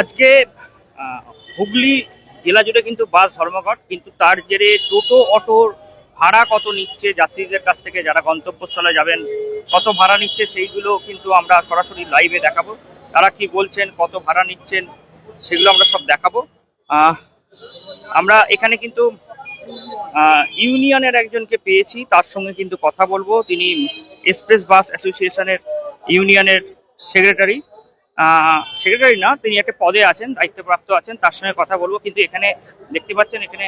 আজকে হুগলি জেলা জুড়ে কিন্তু বাস ধর্মঘট, কিন্তু তার জেরে টোটো অটোর ভাড়া কত নিচ্ছে যাত্রীদের কাছ থেকে, যারা গন্তব্যস্থলে যাবেন, কত ভাড়া নিচ্ছে সেইগুলো কিন্তু আমরা সরাসরি লাইভে দেখাবো। তারা কি বলছেন, কত ভাড়া নিচ্ছেন, সেগুলো আমরা সব দেখাবো। আমরা এখানে কিন্তু ইউনিয়নের একজনকে পেয়েছি, তার সঙ্গে কিন্তু কথা বলব। তিনি এক্সপ্রেস বাস অ্যাসোসিয়েশনের ইউনিয়নের সেক্রেটারি। সেক্রেটারি না, তিনি একটা পদে আছেন, দায়িত্বপ্রাপ্ত আছেন, তার সঙ্গে কথা বলব। কিন্তু এখানে দেখতে পাচ্ছেন, এখানে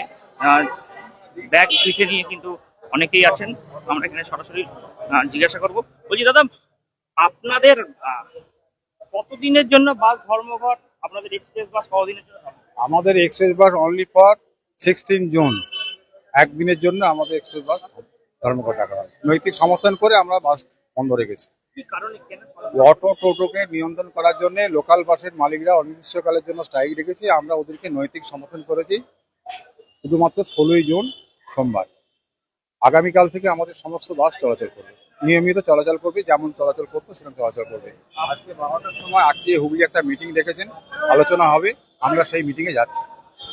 ব্যাগ পিঠে নিয়ে কিন্তু অনেকেই আছেন। আমরা এখানে সরাসরি জিজ্ঞাসা করব। বলছি, দাদা, আপনাদের কতদিনের জন্য বাস, ধর্মঘট? আপনাদের এক্সপ্রেস বাস কতদিনের জন্য? আমাদের express bus only for sixteen June একদিনের জন্য আমাদের এক্সপ্রেস বাস ধর্মঘট রাখা হয়। নৈতিক সমর্থন করে আমরা বাস বন্ধ রেখেছি। অটো টোটোকে নিয়ন্ত্রণ করার জন্য লোকাল বাসের মালিকরা অনির্দিষ্টকালের জন্য স্ট্রাইক রেখেছি। আমরা ওদেরকে নৈতিক সমর্থন করেছি শুধুমাত্র ষোলোই জুন সোমবার। আগামীকাল থেকে আমাদের সমস্ত বাস চলাচল করবে। নিয়মিত চলাচল করবে যেমন চলাচল করতো সেরকম চলাচল করবে। আজকে বারোটার সময় আটটি হুগলি একটা মিটিং ডেকেছেন আলোচনা হবে আমরা সেই মিটিংয়ে যাচ্ছি।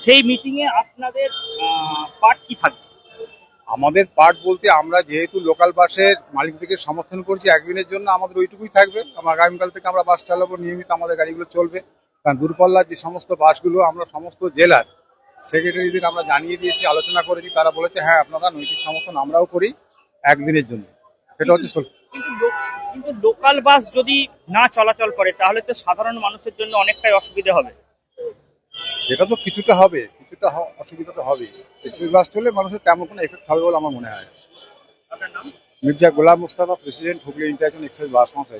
সেই মিটিং এ আপনাদের পার্ট কি থাকবে? আমাদের পার্ট বলতে আমরা যেহেতু লোকাল বাসের মালিকদেরকে সমর্থন করছি, একদিনের জন্য আমাদের ওইটুকুই থাকবে। আগামীকাল থেকে আমরা বাস চালাবো, নিয়মিত আমাদের গাড়িগুলো চলবে। কারণ দূরপাল্লার যে সমস্ত বাসগুলো আমরা সমস্ত জেলার সেক্রেটারিদের আমরা জানিয়ে দিয়েছি, আলোচনা করেছি তারা বলেছে হ্যাঁ আপনারা নৈতিক সমর্থন আমরাও করি একদিনের জন্য। সেটা হচ্ছে। কিন্তু লোকাল বাস যদি না চলাচল করে, তাহলে তো সাধারণ মানুষের জন্য অনেকটাই অসুবিধা হবে। সেটা তো কিছুটা হবে কিছুটা অসুবিধা তো হবে এক্সপ্রেস বাস চললে মানুষের তেমন কোনো এফেক্ট হবে বলে আমার মনে হয়। Mirza Golam Mustafa president Hooghly international express bus সংস্থা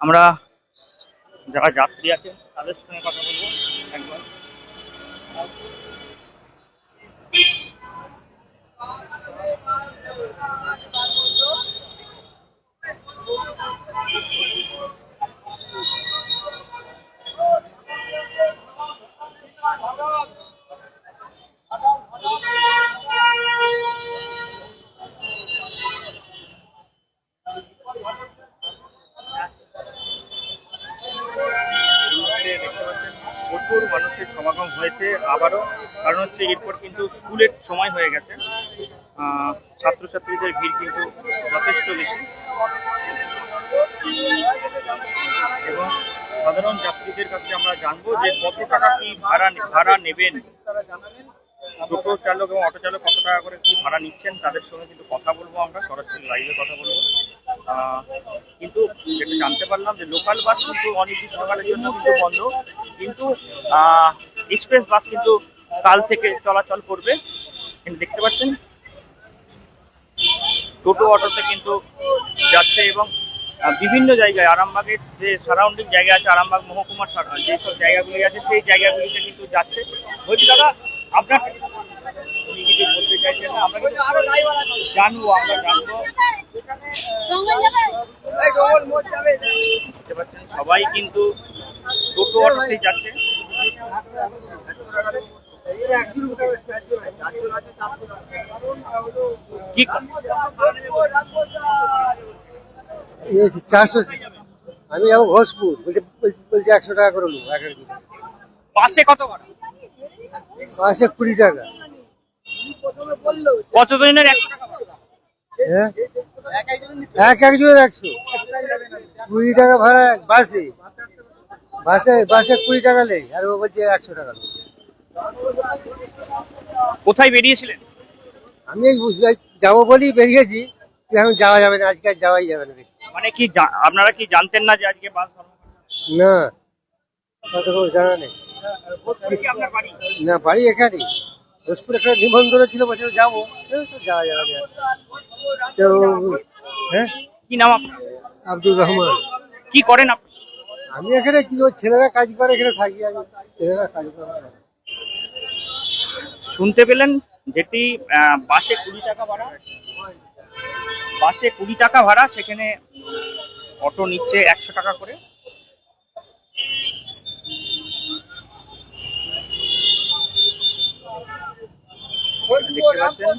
আমরা যারা যাত্রী আছেন তাদের সঙ্গে কথা বলব একবার। এই আবারও, কারণ হচ্ছে এরপর কিন্তু স্কুলের সময় হয়ে গেছে। ছাত্রছাত্রীদের ভিড় কিন্তু যথেষ্ট বেশি। এবং সাধারণ যাত্রীদের কাছে আমরা জানব যে কত টাকা কি ভাড়া ভাড়া নেবেন। টোটো চালক এবং অটো চালক কত টাকা করে কি ভাড়া নিচ্ছেন তাদের সঙ্গে কিন্তু কথা বলব আমরা, সরাসরি লাইভে কথা বলব। কিন্তু যেটা জানতে পারলাম যে লোকাল বাস কিন্তু অনির্দিষ্টকালের জন্য কিন্তু বন্ধ। কিন্তু এক্সপ্রেস বাস কিন্তু কাল থেকে চলাচল করবে। দেখতে পাচ্ছেন। টোটো অটোতে কিন্তু যাচ্ছে এবং বিভিন্ন জায়গায় আরামবাগের যে সারাউন্ডিং জায়গা আছে, আরামবাগ মহকুমার যেসব জায়গাগুলি আছে, সেই জায়গাগুলিতে কিন্তু যাচ্ছে। বলছি, দাদা, আপনার উনি বলতে চাইছেন জানব, আমরা জানব। সবাই কিন্তু টোটো অটোতে যাচ্ছে। চারশো আমি যাব ঘোষপুর। বলছে একশো টাকা করে নেব এক একদিন বাসে কত ছয়শো কুড়ি টাকা। কতদিনের একশো হ্যাঁ? এক একজনের একশো। কুড়ি টাকা ভাড়া বাসে। বাসে বাসে কুড়ি টাকা নেই আর ও বলছে একশো টাকা। কোথায় বেরিয়েছিলেন? আমি এই যাব বলি বেরিয়েছি এখন যাওয়া যাবে না আজকে আর যাওয়াই যাবে না দেখি। মানে কি জা- আপনারা কি জানতেন না যে আজকে বাস ধর্মঘট? না করে জানা নেই। কোথায় কি আপনার বাড়ি? না বাড়ি একটা ছিল বছর যাব এই তো যাওয়া যাবে না তো হ্যাঁ? কি নাম আপনার? আব্দুর রহমান। কি করেন আপনি? আমি এখানে কি ছেলেরা কাজ করে, এখানে থাকি আমি। ছেলেরা কাজ করে। শুনতে পেলেন যেটি বাসে কুড়ি টাকা ভাড়া? বাসে কুড়ি টাকা ভাড়া, সেখানে অটো নিচ্ছে একশো টাকা করে। দেখতে পাচ্ছেন?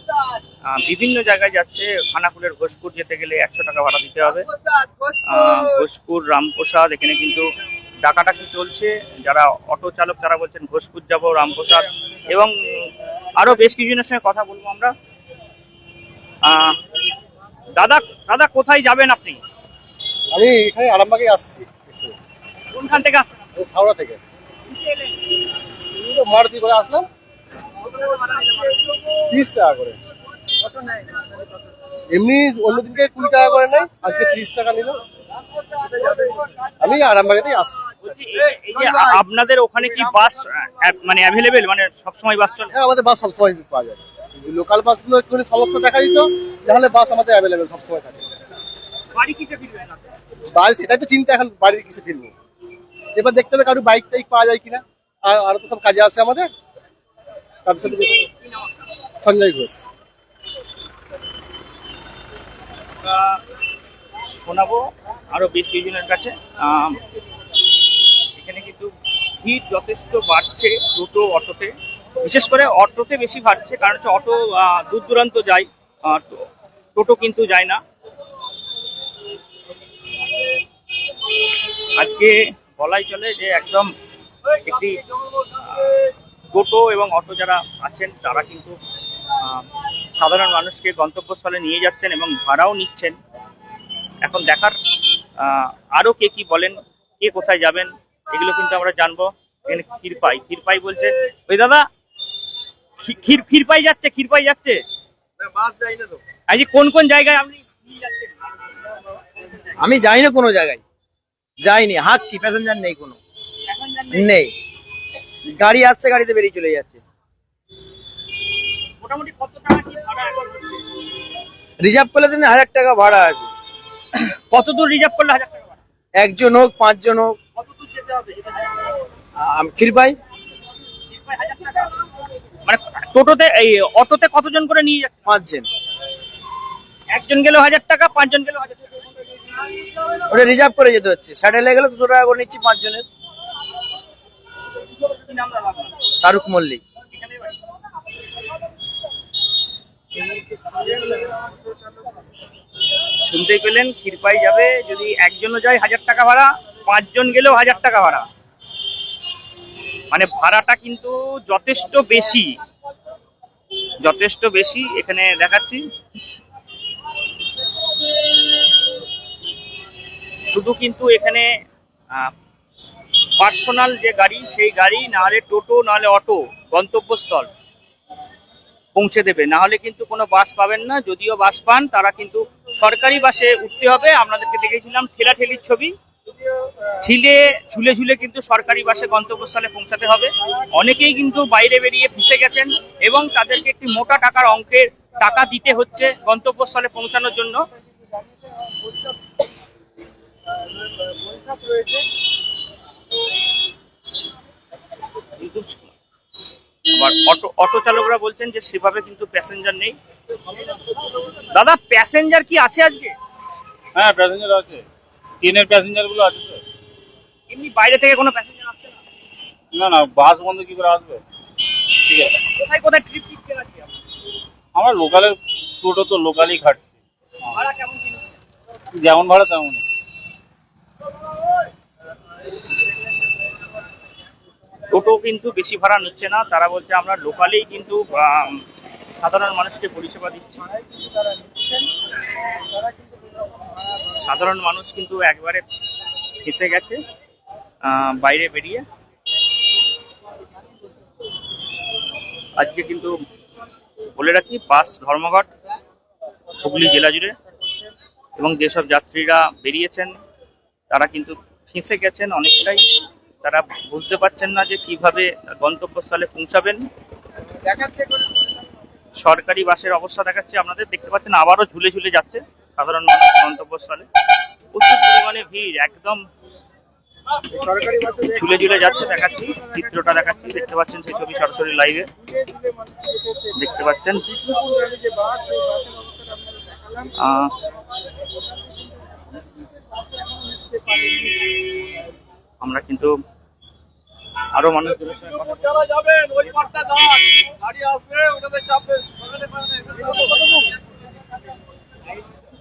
বিভিন্ন জায়গায় যাচ্ছে। খানাকুলের ঘোষপুর যেতে গেলে একশো টাকা ভাড়া দিতে হবে। ঘোষপুর। রামপ্রসাদ এখানে কিন্তু ডাকাডাকি চলছে। যারা অটো চালক তারা বলছেন ঘোষপুর যাব রামপ্রসাদ এবং আরও বেশ কিছুজনের সঙ্গে কথা বলব আমরা। আহ, দাদা দাদা কোথায় যাবেন আপনি? আমি এখানে আরামবাগে আসছি কোনখান থেকে আসছেন এই থেকে। মারুতি করে আসলাম। তিরিশ টাকা করে। এমনি অন্যদিনকে কুড়ি টাকা করে নেয় আজকে তিরিশ টাকা নিল। আমি আরামবাগেতেই আসছি। আপনাদের ওখানে কি বাস মানে অ্যাভেলেবেল মানে সবসময় বাস চলে? হ্যাঁ আমাদের বাস সবসময় পাওয়া যায়। লোকাল বাসগুলো একটু সমস্যা দেখা দিত তাহলে বাস আমাদের অ্যাভেলেবেল সবসময় থাকে। বাড়ি কিসে ফিরবেন বাড়ি সেটাই তো চিন্তা এখন বাড়ির কিসে ফিরবো? এবার দেখতে হবে কারও বাইক টাইক পাওয়া যায় কিনা। আর আরও তো সব কাজে আছে আমাদের। সঞ্জয় ঘোষ। শোনাবো আরও বেশ কিছুজনের কাছে। এখানে কিন্তু ভিড় যথেষ্ট বাড়ছে টোটো, অটোতে। বিশেষ করে অটোতে বেশি বাড়ছে, কারণ হচ্ছে অটো দূর দূরান্ত যায় টোটো কিন্তু যায় না। আজকে বলাই চলে যে একদম একটি টোটো এবং অটো যারা আছেন তারা কিন্তু সাধারণ মানুষকে গন্তব্যস্থলে নিয়ে যাচ্ছেন এবং ভাড়াও নিচ্ছেন। এখন দেখার আহ, আরও কে কি বলেন কে কোথায় যাবেন এগুলো কিন্তু আমরা জানব। এখানে ক্ষীরপাই ক্ষীরপাই বলছে ওই দাদা ক্ষী- ক্ষীর ক্ষীরপাই যাচ্ছে ক্ষীরপাই যাচ্ছে? কোন কোন জায়গায় আপনি যাচ্ছেন? আমি যাই না কোনো জায়গায়। যাইনি হাঁকছি প্যাসেঞ্জার নেই কোনো। নেই। গাড়ি আসছে গাড়িতে বেরিয়ে চলে যাচ্ছে। মোটামুটি কত টাকা কি ভাড়া এখন রিজার্ভ করলে তুমি হাজার টাকা ভাড়া আছে। কত দূর রিজার্ভ করলে হাজার টাকা ভাড়া? একজন হোক পাঁচজন হোক। কত দূর যেতে হবে ক্ষীরপাই? মানে টোটোতে এই অটোতে কতজন করে নিয়ে যাচ্ছে? পাঁচজন। একজন গেলেও হাজার টাকা পাঁচজন গেলেও হাজার টাকা। ওটা রিজার্ভ করে যেতে হচ্ছে। স্যাটেলে গেলে দুশো টাকা করে নিচ্ছি পাঁচজনের কি নাম দাদা আপনার? তারুক মল্লিক? শুনতেই পেলেন ক্ষীরপাই যাবে যদি একজনও যায় হাজার টাকা ভাড়া পাঁচজন গেলেও হাজার টাকা ভাড়া। মানে ভাড়াটা কিন্তু যথেষ্ট বেশি। যথেষ্ট বেশি এখানে দেখাচ্ছি। শুধু কিন্তু এখানে পার্সোনাল যে গাড়ি, সেই গাড়ি না হলে টোটো না হলে অটো, গন্তব্যস্থল পৌঁছে দেবে। না হলে কিন্তু কোনো বাস পাবেন না। যদিও বাস পান, তারা কিন্তু সরকারি বাসে উঠতে হবে। আপনাদেরকে দেখেছিলাম ঠেলা ঠেলির ছবি। ঠিলে, ঝুলে ঝুলে কিন্তু সরকারি বাসে গন্তব্যস্থলে পৌঁছাতে হবে। অনেকেই কিন্তু বাইরে বেরিয়ে ফেসে গেছেন এবং তাদেরকে একটি মোটা টাকার অঙ্কের টাকা দিতে হচ্ছে গন্তব্যস্থলে পৌঁছানোর জন্য। আবার অটো অটো চালকরা বলছেন যে সেভাবে কিন্তু প্যাসেঞ্জার নেই। দাদা প্যাসেঞ্জার কি আছে আজকে? হ্যাঁ প্যাসেঞ্জার আছে। ট্রেনের প্যাসেঞ্জারগুলো আছে তো। এমনি বাইরে থেকে কোনো প্যাসেঞ্জার আসছে না? না না বাস বন্ধ কি করে আসবে? ঠিক আছে। কোথায় কোথায় ট্রিপ দিচ্ছেন আজকে আপনি? আমার লোকালের টোটো তো লোকালই খাটছে। ভাড়া কেমন যেমন ভাড়া তেমনই। টোটো কিন্তু বেশি ভাড়া নিচ্ছে না। তারা বলছে আমরা লোকালেই কিন্তু সাধারণ মানুষকে পরিষেবা দিচ্ছি। সাধারণ মানুষ কিন্তু একবারে ফেসে গেছে বাইরে বেরিয়ে। আজকে কিন্তু বলে রাখি, বাস, ধর্মঘট, হুগলি জেলা জুড়ে। এবং যেসব যাত্রীরা বেরিয়েছেন, তারা কিন্তু ফেঁসে গেছেন অনেকটাই। তারা বুঝতে পারছেন না যে কীভাবে গন্তব্যস্থলে পৌঁছাবেন। সরকারি বাসের অবস্থা দেখাচ্ছে আপনাদের দেখতে পাচ্ছেন আবারও ঝুলে ঝুলে যাচ্ছে সাধারণ মানুষ গন্তব্যস্থলে। প্রচুর পরিমাণে ভিড় একদম ঝুলে ঝুলে যাচ্ছে দেখাচ্ছি চিত্রটা দেখাচ্ছি দেখতে পাচ্ছেন সেই ছবি সরাসরি লাইভে দেখতে পাচ্ছেন। আহ, আমরা কিন্তু আরও কথা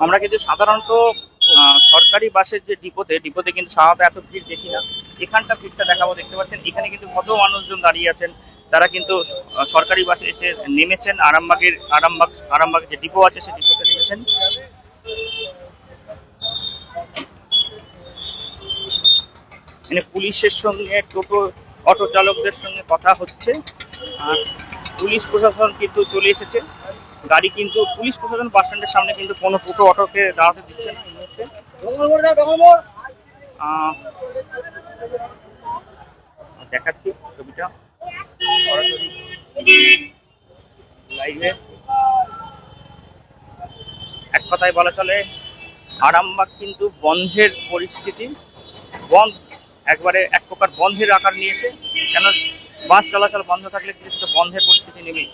আমরা কিন্তু সাধারণত সরকারি বাসের যে ডিপোতে ডিপোতে কিন্তু সাধারণত এত ভিড় দেখি না। এখানটা ভিড়টা দেখাবো দেখতে পাচ্ছেন এখানে কিন্তু কত মানুষজন দাঁড়িয়ে আছেন। তারা কিন্তু সরকারি বাসে এসে নেমেছেন আরামবাগের আরামবাগ আরামবাগ যে ডিপো আছে সেই ডিপোতে নেমেছেন। মানে পুলিশের সঙ্গে, টোটো অটো চালকদের সঙ্গে কথা হচ্ছে। আর পুলিশ প্রশাসন কিন্তু চলে এসেছে। গাড়ি কিন্তু, পুলিশ প্রশাসন বাস স্ট্যান্ডের সামনে কিন্তু কোনো টোটো, অটোকে দাঁড়াতে দিচ্ছে না দেখাচ্ছি ছবিটা। এক কথায় বলা চলে, আরামবাগ কিন্তু বন্ধের পরিস্থিতি। বন্ধ একবারে এক প্রকার বন্ধের আকার নিয়েছে। কেন? বাস চলাচল বন্ধ থাকলে সেটা বন্ধের পরিস্থিতি নেবেই।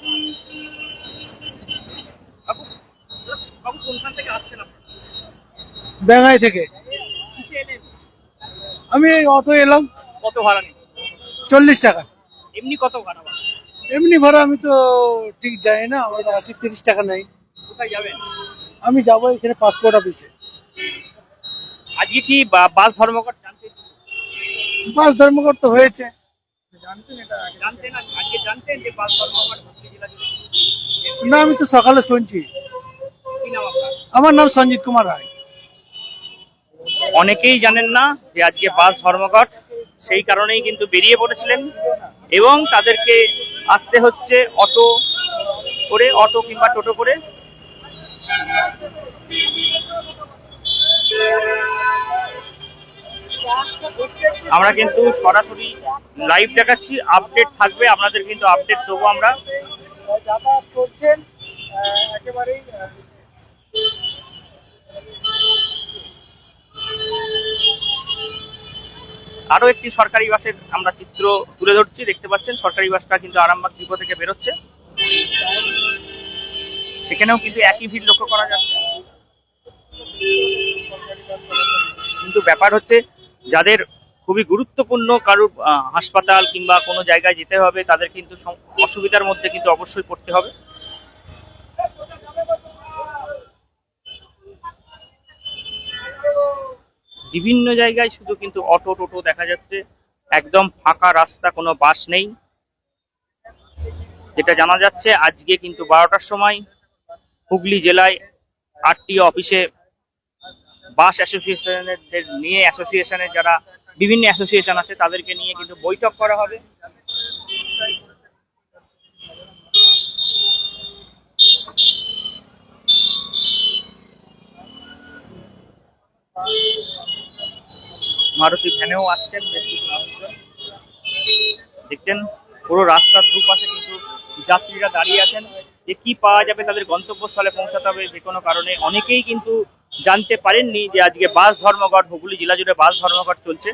বেঙ্গাই থেকে। আমি এই অটো এলাম। কত ভাড়া নেই চল্লিশ টাকা। এমনি কত ভাড়া? এমনি ভাড়া আমি তো ঠিক জানি না আমার আশি তিরিশ টাকা নেই। কোথায় যাবেন? আমি যাব এখানে পাসপোর্ট অফিসে। আজকে কি বাস ধর্মঘট বাস ধর্মঘট তো হয়েছে। না, আমি তো সকালে শুনছি। আমার নাম সঞ্জিত কুমার রায়। অনেকেই জানেন না যে আজকে বাস ধর্মঘট, সেই কারণেই কিন্তু বেরিয়ে পড়েছিলেন এবং তাদেরকে আসতে হচ্ছে অটো করে, অটো কিংবা টোটো করে। আমরা কিন্তু সরাসরি লাইভ দেখাচ্ছি আপডেট থাকবে, আপনাদের কিন্তু আপডেট দেবো আমরা। আরও একটি সরকারি বাসের আমরা চিত্র তুলে ধরছি, দেখতে পাচ্ছেন, সরকারি বাসটা কিন্তু আরামবাগ ডিপো থেকে বেরোচ্ছে। সেখানেও কিন্তু একই ভিড় লক্ষ্য করা যাচ্ছে। কিন্তু ব্যাপার হচ্ছে যাদের খুবই গুরুত্বপূর্ণ কারুর হাসপাতাল কিংবা কোনো জায়গায় যেতে হবে, তাদের কিন্তু অসুবিধার মধ্যে কিন্তু অবশ্যই পড়তে হবে। বিভিন্ন জায়গায় শুধু কিন্তু অটো টোটো দেখা যাচ্ছে। একদম ফাঁকা রাস্তা, কোনো বাস নেই। যেটা জানা যাচ্ছে, আজকে কিন্তু বারোটার সময় হুগলি জেলায় আরটিও অফিসে বাস অ্যাসোসিয়েশনের নিয়ে অ্যাসোসিয়েশনের যারা বিভিন্ন অ্যাসোসিয়েশন আছে, তাদেরকে নিয়ে কিন্তু বৈঠক করা হবে। মারুতি ভ্যানেও আসছেন দেখছেন, পুরো রাস্তার দুপাশে কিন্তু যাত্রীরা দাঁড়িয়ে আছেন। যে কি পাওয়া যাবে, তাদের গন্তব্যস্থলে পৌঁছাতে হবে যে কোনো কারণে। অনেকেই কিন্তু জানতে পারেননি যে আজকে বাস ধর্মঘট, হুগলি জেলা জুড়ে বাস ধর্মঘট চলছে।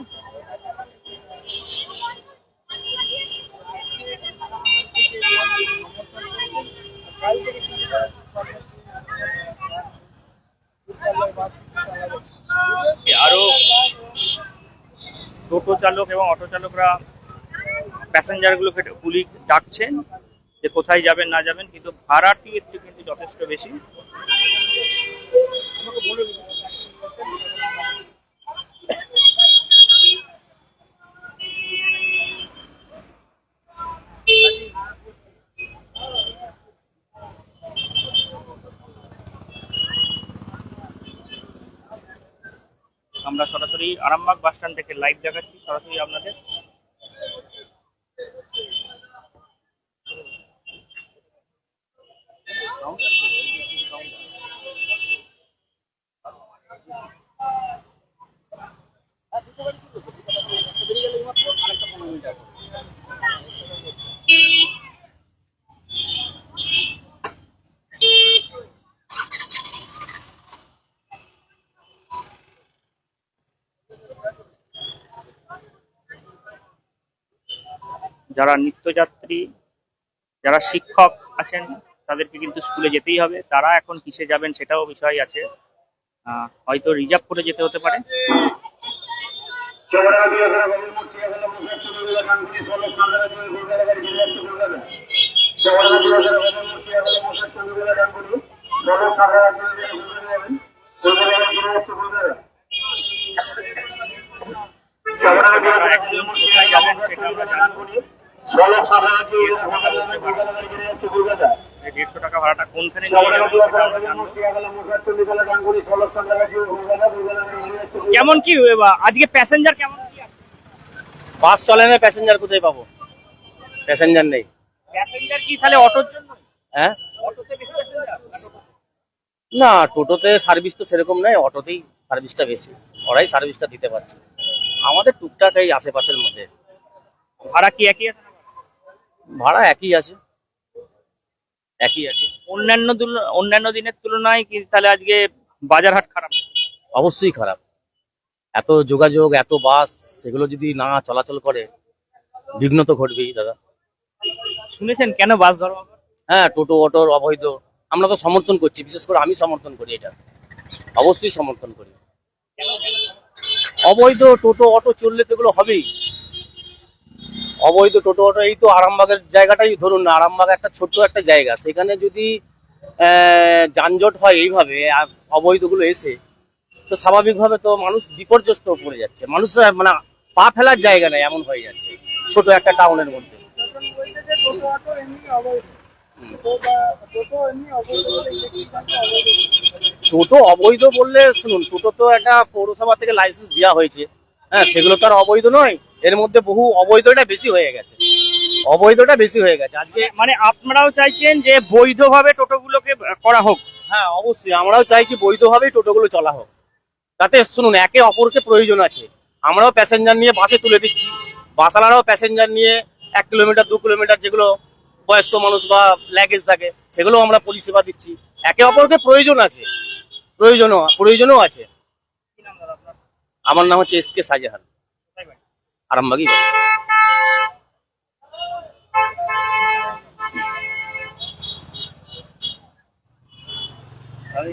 আরও টোটো চালক এবং অটো চালকরা প্যাসেঞ্জার গুলোকে পুলিশ ডাকছেন যে কোথায় যাবেন, না যাবেন, কিন্তু ভাড়াটি একটু কিন্তু যথেষ্ট বেশি। আমরা সরাসরি আরামবাগ বাস স্ট্যান্ড থেকে লাইভ দেখাচ্ছি। সরাসরি আপনাদের যারা নিত্যযাত্রী যারা শিক্ষক আছেন তাদেরকে কিন্তু স্কুলে যেতেই হবে। তারা এখন কিসে যাবেন সেটাও বিষয় আছে। হয়তো রিজার্ভ করে যেতে হতে পারে। সেটা আমরা জানব। দেড়শো টাকা ভাড়াটা কোনখানে কেমন কি আজকে প্যাসেঞ্জার কেমন বাস চলে না প্যাসেঞ্জার কোথায় পাবো? প্যাসেঞ্জার নেই। প্যাসেঞ্জার কি তাহলে অটোর জন্য? হ্যাঁ? অটোতে বেশি প্যাসেঞ্জার না টোটোতে? সার্ভিস তো সেরকম নেই অটোতেই সার্ভিসটা বেশি। ওরাই সার্ভিসটা দিতে পারছে। আমাদের টুকটাক এই আশেপাশের মধ্যে। ভাড়া কি একই আছে? ভাড়া একই আছে। একই আছে। অন্যান্য অন্যান্য দিনের তুলনায় কি তাহলে আজকে বাজার হাট খারাপ? অবশ্যই খারাপ। এত যোগাযোগ এত বাস এগুলো যদি না চলাচল করে বিঘ্ন তো ঘটবেই দাদা। শুনেছেন কেন বাস ধর্মঘট হ্যাঁ টোটো অটোর অবৈধ আমরা তো সমর্থন করছি বিশেষ করে আমি সমর্থন করি এটা। অবশ্যই সমর্থন করি। অবৈধ টোটো অটো চললে তো এগুলো হবেই। অবৈধ টোটো অটো, এই তো আরামবাগের জায়গাটাই ধরুন না আরামবাগ একটা ছোট্ট একটা জায়গা। সেখানে যদি যানজট হয় এইভাবে অবৈধগুলো এসে, তো স্বাভাবিকভাবে তো মানুষ বিপর্যস্ত পড়ে যাচ্ছে। মানুষ মানে পা ফেলার জায়গা নেই, এমন হয়ে যাচ্ছে, ছোট একটা টাউনের মধ্যে। টোটো অবৈধ বললে, শুনুন, টোটো তো একটা পৌরসভা থেকে লাইসেন্স দেওয়া হয়েছে। হ্যাঁ সেগুলো তো আর অবৈধ নয়। এর মধ্যে বহু অবৈধটা বেশি হয়ে গেছে। অবৈধটা বেশি হয়ে গেছে। আজকে মানে আপনারাও চাইছেন যে বৈধভাবে টোটোগুলোকে করা হোক? হ্যাঁ অবশ্যই। আমরাও চাইছি বৈধভাবেই টোটোগুলো চলা হোক। তাতে শুনুন একে অপরকে প্রয়োজন আছে। আমরাও প্যাসেঞ্জার নিয়ে বাসে তুলে দিচ্ছি। বাসালারাও প্যাসেঞ্জার নিয়ে এক কিলোমিটার দু কিলোমিটার যেগুলো বয়স্ক মানুষ বা ল্যাগেজ থাকে সেগুলো আমরা পরিষেবা দিচ্ছি। একে অপরকে প্রয়োজন আছে। প্রয়োজনও প্রয়োজনও আছে। আমার নাম হচ্ছে এস কে শাহজাহান। আরামবাগই বাড়ি। আমি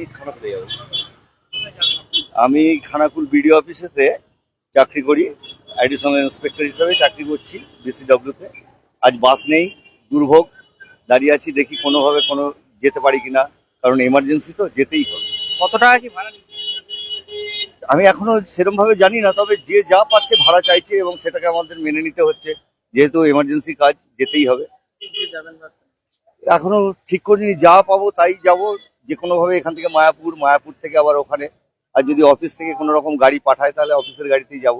আমি খানাকুল বিডিও অফিসেতে চাকরি করি। অ্যাডিশনাল ইন্সপেক্টর হিসাবে চাকরি করছি বিসিডব্লিউতে। আজ বাস নেই দুর্ভোগ দাঁড়িয়ে আছি দেখি কোনোভাবে কোনো যেতে পারি কিনা। কারণ এমার্জেন্সি তো যেতেই হবে। কত টাকা কি ভাড়া? আমি এখনও সেরকম ভাবে জানি না তবে যে যা পাচ্ছে ভাড়া চাইছে এবং সেটাকে আমাদের মেনে নিতে হচ্ছে। যেহেতু এমার্জেন্সি কাজ যেতেই হবে। এখনও ঠিক করিনি যা পাবো তাই যাব। যে কোনো ভাবে এখান থেকে মায়াপুর মায়াপুর থেকে আবার ওখানে। আর যদি অফিস থেকে কোনো রকম গাড়ি পাঠায় তাহলে অফিসের গাড়িতেই যাব।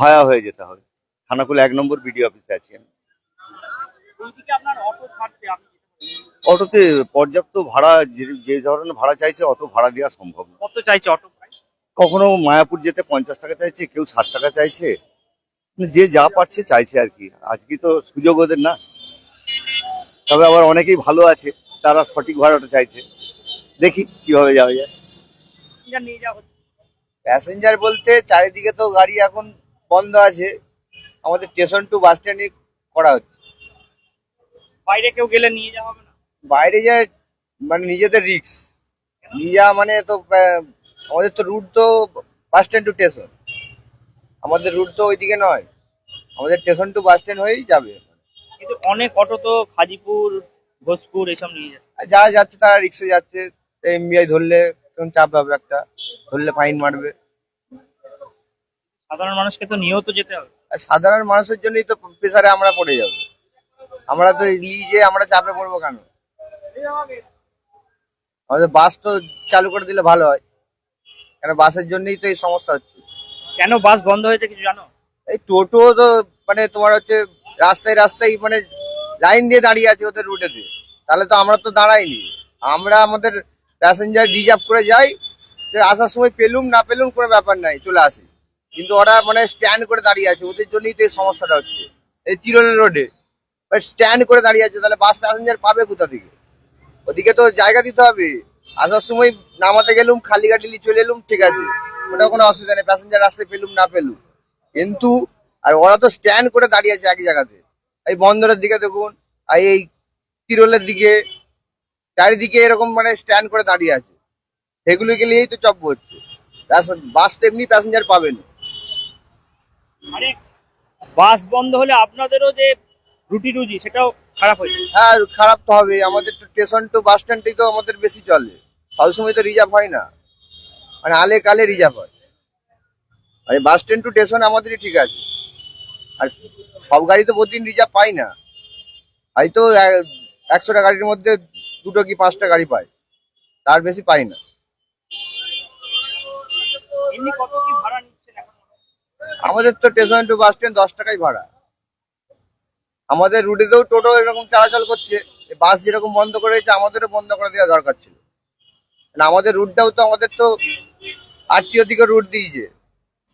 ভায়া হয়ে যেতে হবে। খানাকুল এক নম্বর বিডিও অফিসে আছি আমি। আপনার অটো ছাড়ছে আপনি অটোতে পর্যাপ্ত ভাড়া যে- যে ধরনের ভাড়া চাইছে অত ভাড়া দেওয়া সম্ভব না। কত চাইছে অটো কখনো মায়াপুর যেতে পঞ্চাশ টাকা চাইছে কেউ ষাট টাকা চাইছে। মানে যে যা পারছে চাইছে আর কি। আজকে তো সুযোগ ওদের না। তবে আবার অনেকেই ভালো আছে তারা সঠিক ভাড়াটা চাইছে। দেখি কীভাবে যাওয়া যায়। প্যাসেঞ্জার নিয়ে যাওয়া হচ্ছে। প্যাসেঞ্জার বলতে চারিদিকে তো গাড়ি এখন বন্ধ আছে। আমাদের স্টেশন টু বাস স্ট্যান্ডে করা হচ্ছে। বাইরে কেউ গেলে নিয়ে যাওয়া হবে না? বাইরে যায় মানে নিজেদের রিক্স নিয়ে যাওয়া মানে তো আহ, আমাদের তো রুট তো বাস স্ট্যান্ড টু স্টেশন আমাদের রুট তো ওইদিকে নয়। আমাদের স্টেশন টু বাস স্ট্যান্ড হয়েই যাবে। কিন্তু অনেক অটো তো খাজিপুর ঘোষপুর এসব নিয়ে যায় আর যারা যাচ্ছে তারা রিক্সে যাচ্ছে। এমবিআই ধরলে তখন চাপ হবে একটা। ধরলে ফাইন মারবে। সাধারণ মানুষকে তো নিয়েও তো যেতে হবে। আর সাধারণ মানুষের জন্যই তো প্রেসারে আমরা পড়ে যাব। আমরা তো লিজে আমরা চাপে পড়ব কেন? আমাদের বাস তো চালু করে দিলে ভালো হয়। কেন বাসের জন্যই তো এই সমস্যা হচ্ছে। কেন বাস বন্ধ হয়েছে কিছু জানো? এই টোটো তো মানে তোমার হচ্ছে রাস্তায় রাস্তায় মানে লাইন দিয়ে দাঁড়িয়ে আছে ওদের রুটেতে তাহলে তো আমরা তো দাঁড়াইনি। আমরা আমাদের প্যাসেঞ্জার রিজার্ভ করে যাই। যে আসার সময় পেলুম না পেলুম কোনো ব্যাপার নাই চলে আসি। কিন্তু ওরা মানে স্ট্যান্ড করে দাঁড়িয়ে আছে। ওদের জন্যই তো এই সমস্যাটা হচ্ছে। এই তিরোল রোডে স্ট্যান্ড করে দাঁড়িয়ে আছে, তাহলে বাস প্যাসেঞ্জার পাবে কোথা থেকে? ওদিকে তো জায়গা দিতে হবে। আসার সময় নামাতে গেলুম খালি গাড়ি চলে এলুম, ঠিক আছে। ওটা কোনো অসুবিধা নেই প্যাসেঞ্জার রাস্তায় পেলুম, না পেলুম। কিন্তু, আর ওরা তো স্ট্যান্ড করে দাঁড়িয়ে আছে এক জায়গাতে। এই বন্দরের দিকে দেখুন, আর এই তিরোলের দিকে, চারিদিকে এরকম মানে স্ট্যান্ড করে দাঁড়িয়ে আছে। সেগুলোকে নিয়েই তো চপ হচ্ছে। বাস এমনি প্যাসেঞ্জার পাবেন মানে বাস বন্ধ হলে আপনাদেরও যে রুটি রুজি সেটাও খারাপ হয়ে যাবে হ্যাঁ খারাপ তো হবে আমাদের তো স্টেশন টু বাস স্ট্যান্ডটাই তো আমাদের বেশি চলে। সবসময় তো রিজার্ভ হয় না। মানে আলে কালে রিজার্ভ হয়। মানে বাস স্ট্যান্ড টু স্টেশন আমাদেরই ঠিক আছে। আর সব গাড়ি তো প্রতিদিন রিজার্ভ পাই না। হয়তো একশোটা গাড়ির মধ্যে দুটো কি পাঁচটা গাড়ি পাই তার বেশি পাই না। এমনি কত কি ভাড়া নিচ্ছেন এখন? আমাদের তো স্টেশন টু বাস স্ট্যান্ড দশ টাকাই ভাড়া। আমাদের রুটেতেও টোটো এরকম চলাচল করছে বাস যেরকম বন্ধ করে দিয়েছে আমাদেরও বন্ধ করে দেওয়া দরকার ছিল। না আমাদের রুটটাও তো আমাদের তো আরটিও দিকে রুট দিয়েছে।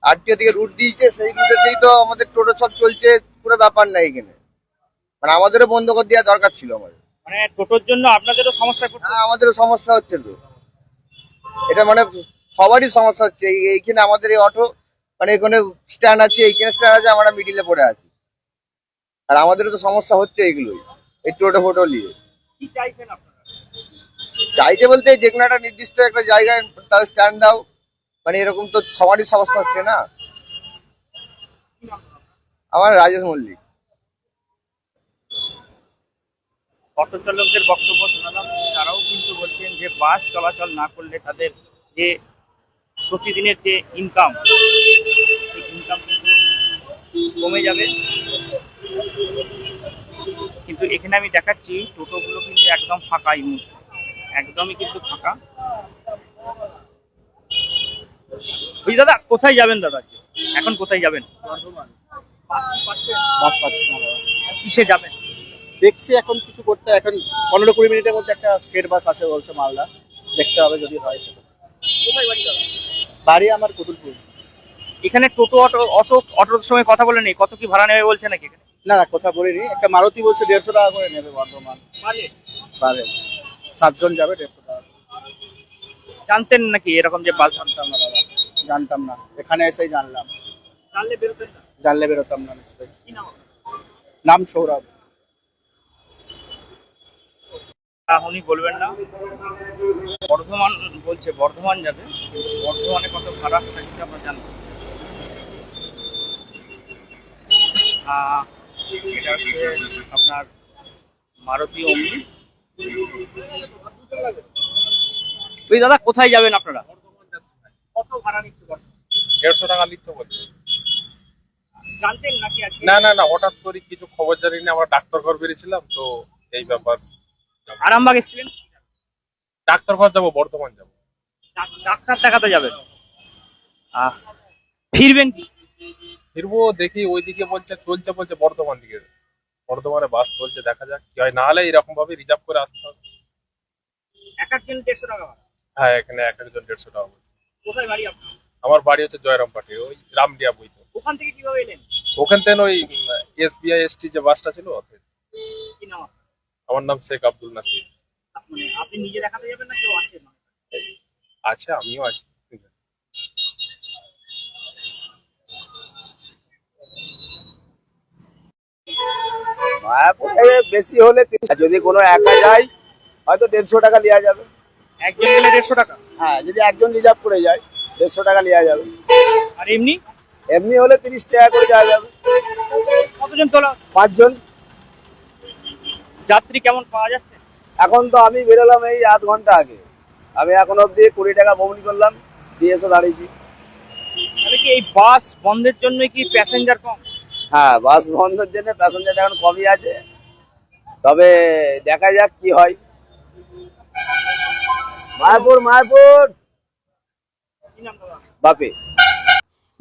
আরটিও দিকে রুট দিয়েছে সেই রুটেতেই তো আমাদের টোটো সব চলছে পুরো ব্যাপার নাই এখানে। মানে আমাদেরও বন্ধ করে দেওয়া দরকার ছিল আমাদের। মানে টোটোর জন্য আপনাদেরও সমস্যা হ্যাঁ আমাদেরও সমস্যা হচ্ছে তো। এটা মানে সবারই সমস্যা হচ্ছে এই- এইখানে আমাদের এই অটো মানে এখানে স্ট্যান্ড আছে এইখানে স্ট্যান্ড আছে আমরা মিডিলে পড়ে আছি। আর আমাদেরও তো সমস্যা হচ্ছে এইগুলোই। এই টোটো ফোটো নিয়ে। চাইছে বলতে যে কোনো একটা নির্দিষ্ট একটা জায়গায় তাদের স্ট্যান্ড দাও। মানে এরকম তো সবারই সমস্যা হচ্ছে না। আমার রাজেশ মল্লিক। অটো চালকদের বক্তব্য শোনালাম। তারাও কিন্তু বলছেন যে বাস চলাচল না করলে তাদের যে প্রতিদিনের যে ইনকাম সেই ইনকাম কিন্তু কমে যাবে। কিন্তু এখানে আমি দেখাচ্ছি টোটোগুলো কিন্তু একদম ফাঁকা এই মুহূর্তে। একদমই কিন্তু ফাঁকা। ওই দাদা কোথায় যাবেন দাদা এখন কোথায় যাবেন? বাস পাচ্ছি না দাদা। কিসে যাবেন? দেখছি এখন কিছু করতে এখন পনেরো কুড়ি মিনিটের মধ্যে একটা স্টেট বাস আসে বলছে মালদা। দেখতে হবে যদি হয়। বাড়ি আমার কুতুলপুর। এখানে টোটো অটো অটো অটোর সঙ্গে কথা বলে নেই। কত কি ভাড়া নেবে বলছে নাকি? এখানে না না কথা বলিনি। একটা মারুতি বলছে দেড়শো টাকা করে নেবে বর্ধমান। পারে সাতজন যাবে দেড়শো টাকা জানতেন নাকি এরকম যে বাস? জানতাম না দাদা। জানতাম না। এখানে এসেই জানলাম। জানলে বেরোতেন না? জানলে বেরোতাম না নিশ্চয়ই। কি নাম সৌরভ। উনি বলবেন না। বর্ধমান বলছে বর্ধমান যাবে। বর্ধমানে কত ভাড়া? সেটা আমরা জানব। আহ, এটা হচ্ছে আপনার মারুতি অমনি। ওই দাদা কোথায় যাবেন আপনারা? কত ভাড়া নিচ্ছে দেড়শো টাকা নিচ্ছে বলছে। জানতেন নাকি না না না হঠাৎ করে কিছু খবর জানি না আমরা ডাক্তার ঘর বেরিয়েছিলাম তো এই ব্যাপার। আরামবাগ এসেছিলেন ডাক্তার ঘর যাব বর্ধমান যাব। ডাক্তার দেখাতে যাবেন? আহ, ফিরবেন কি? ফিরবো দেখি ওইদিকে বলছে চলছে বলছে বর্ধমান দিকে। বর্ধমানে বাস চলছে দেখা যাক কি হয়। না হলে এরকম ভাবে রিজার্ভ করে আসতে হবে। এক একজন দেড়শো টাকা হ্যাঁ এখানে এক একজন দেড়শো টাকা। কোথায় বাড়ি আপনার? আমার বাড়ি হচ্ছে জয়রামপাটি ওই রামডিয়া বইতো। ওখান থেকে কীভাবে এলেন? ওখান থেকে ওই এসবিআই এসটি যে বাসটা ছিল ওতে। কি নাম আমার নাম শেখ আব্দুল নাসির। আপনি নিজে দেখাতে যাবেন না কেউ আছে? আছে আমিও আছি। মায়াপুরে বেশি হলে যদি কোনো একা যায় হয়তো দেড়শো টাকা নেওয়া যাবে। একজন গেলে দেড়শো টাকা? হ্যাঁ যদি একজন রিজার্ভ করে যায় দেড়শো টাকা নেওয়া যাবে। আর এমনি? এমনি হলে তিরিশ টাকা করে যাওয়া যাবে। কতজন তোলা? পাঁচজন। যাত্রী কেমন পাওয়া যাচ্ছে? এখন তো আমি বেরোলাম এই আধ ঘণ্টা আগে। আমি এখন অব্দি কুড়ি টাকা বমনি করলাম দিয়ে এসে দাঁড়িয়েছি। তাহলে কি এই বাস বন্ধের জন্য কি প্যাসেঞ্জার কম? হ্যাঁ বাস বন্ধের জন্য প্যাসেঞ্জার এখন কমই আছে। তবে দেখা যাক কি হয়। মায়াপুর মায়াপুর। বাপে।